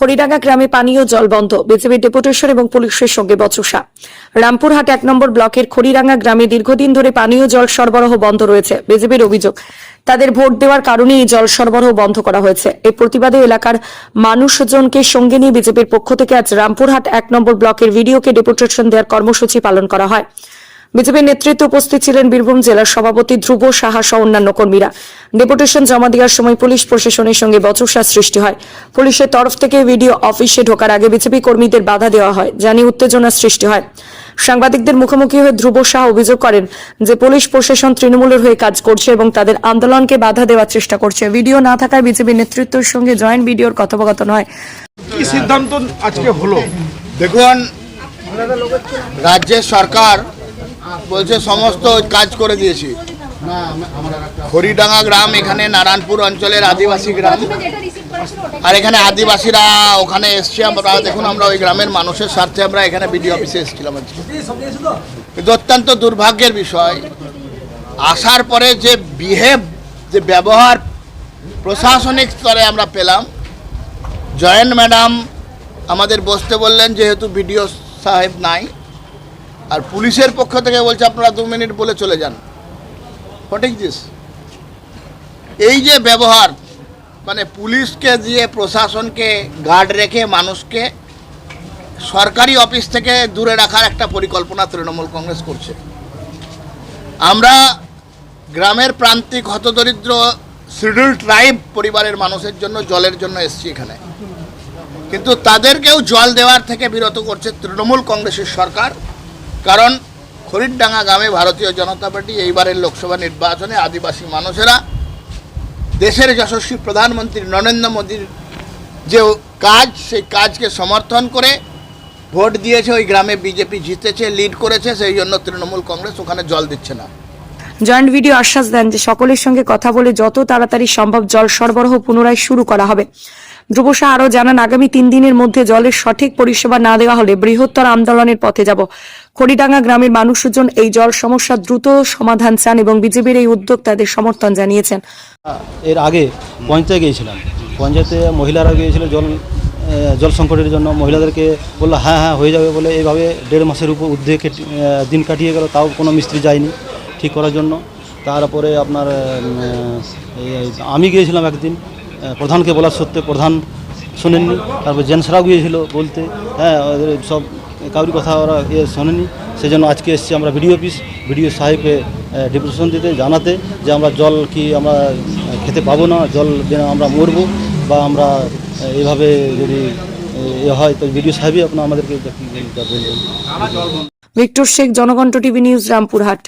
হরিডাঙ্গা গ্রামে পানীয় জল বন্ধ। বিজেপি ডেপুটেশন এবং পুলিশের সঙ্গে বচসা। রামপুরহাট এক নম্বর ব্লকের খড়িরাঙ্গা গ্রামে দীর্ঘদিন ধরে পানীয় জল সরবরাহ বন্ধ রয়েছে, বিজেপির অভিযোগ। তাদের ভোট দেওয়ার কারণে এই জল সরবরাহ বন্ধ করা হয়েছে। এই প্রতিবাদে এলাকার মানুষজনকে সঙ্গে নিয়ে বিজেপির পক্ষ থেকে আজ রামপুরহাট এক নম্বর ব্লকের ভিডিওকে ডেপুটেশন দেওয়ার কর্মসূচি পালন করা হয়। বিজেপির নেতৃত্বে উপস্থিত ছিলেন বীরভূম জেলার সভাপতি ধ্রুব সাহা সহ অন্যান্য কর্মীরা। ডেপুটেশন জমা দেওয়ার সময় পুলিশ প্রশাসনের সঙ্গে বচসা সৃষ্টি হয়। পুলিশের তরফ থেকে ভিডিও অফিসে ঢোকার আগে বিজেপি কর্মীদের বাধা দেওয়া হয় জানি উত্তেজনার সৃষ্টি হয়। সাংবাদিকদের মুখোমুখি হয়ে ধ্রুব সাহা অভিযোগ করেন যে পুলিশ প্রশাসন তৃণমূলের হয়ে কাজ করছে এবং তাদের আন্দোলনকে বাধা দেওয়ার চেষ্টা করছে। ভিডিও না থাকায় বিজেপি নেতৃত্বের সঙ্গে জয়েন্ট ভিডিওর কথোপকথন হয়। কি সিদ্ধান্ত আজকে হলো? দেখুন রাজ্যের সরকার বলছে, সমস্ত কাজ করে দিয়েছি। হরিডাঙ্গা গ্রাম, এখানে নারায়ণপুর অঞ্চলের আদিবাসী গ্রাম। আর এখানে আদিবাসীরা ওখানে এসছে। আমরা দেখুন, আমরা ওই গ্রামের মানুষের স্বার্থে আমরা এখানে বিডিও অফিসে এসেছিলাম আজকে। কিন্তু অত্যন্ত দুর্ভাগ্যের বিষয়, আসার পরে যে বিহেভ যে ব্যবহার প্রশাসনিক স্তরে আমরা পেলাম, জয়েন্ট ম্যাডাম আমাদের বসতে বললেন, যেহেতু বিডিও সাহেব নাই আর পুলিশের পক্ষ থেকে বলছে আপনারা দু মিনিট বলে চলে যান। হোয়াট ইজ দিস এই যে ব্যবহার মানে পুলিশকে দিয়ে প্রশাসনকে গার্ড রেখে মানুষকে সরকারি অফিস থেকে দূরে রাখার একটা পরিকল্পনা তৃণমূল কংগ্রেস করছে। আমরা গ্রামের প্রান্তিক হতদরিদ্র শিডিউল ট্রাইব পরিবারের মানুষের জন্য, জলের জন্য এসছি এখানে। কিন্তু তাদেরকেও জল দেওয়ার থেকে বিরত করছে তৃণমূল কংগ্রেসের সরকার। কারণ খরিডডাঙ্গা গ্রামে ভারতীয় জনতা পার্টি এইবারের লোকসভা নির্বাচনে আদিবাসী মানুষেরা, দেশের যশস্বী প্রধানমন্ত্রী নরেন্দ্র মোদীর যে কাজ, সেই কাজকে সমর্থন করে ভোট দিয়েছে, ওই গ্রামে বিজেপি জিতেছে, লিড করেছে, সেই জন্য তৃণমূল কংগ্রেস ওখানে জল দিচ্ছে না। জয়েন্ট ভিডিও আশ্বাস দেন যে সকলের সঙ্গে কথা বলে যত তাড়াতাড়ি সম্ভব জল সরবরাহ পুনরায় শুরু করা হবে। ধ্রুব আরও জানান, আগামী তিন দিনের মধ্যে জলের সঠিক পরিষেবা না দেওয়া হলে বৃহত্তর আন্দোলনের পথে যাব। খড়িডাঙ্গা গ্রামের মানুষজন এই জল সমস্যা দ্রুত সমাধান চান এবং বিজেপির এই উদ্যোগ তাদের সমর্থন জানিয়েছেন। এর আগে পঞ্চায়েতে গিয়েছিলাম। পঞ্চায়েতে মহিলারা গিয়েছিল জল জল সংকটের জন্য। মহিলাদেরকে বলল হ্যাঁ হ্যাঁ হয়ে যাবে বলে। এইভাবে দেড় মাসের উপর কেটে- দিন কাটিয়ে গেল। তাও কোনো মিস্ত্রি যায়নি ঠিক করার জন্য। তারপরে আপনার আমি গিয়েছিলাম একদিন। প্রধানকে বলার সত্ত্বে প্রধান শোনেননি। তারপর জেন্টসরাও গিয়েছিল বলতে হ্যাঁ সব কাউরি কথা ওরা ইয়ে শোনেনি। সেই জন্য আজকে এসেছি আমরা বিডিও অফিস বিডিও সাহেবকে ডিপুটেশন দিতে জানাতে যে আমরা জল কি আমরা খেতে পাবো না জল আমরা মরবো বা আমরা আহ, এইভাবে যদি এ হয় তো বিডিও সাহেবই আপনার আমাদেরকে Victor Sheikh Janakantha TV news Rampurhat.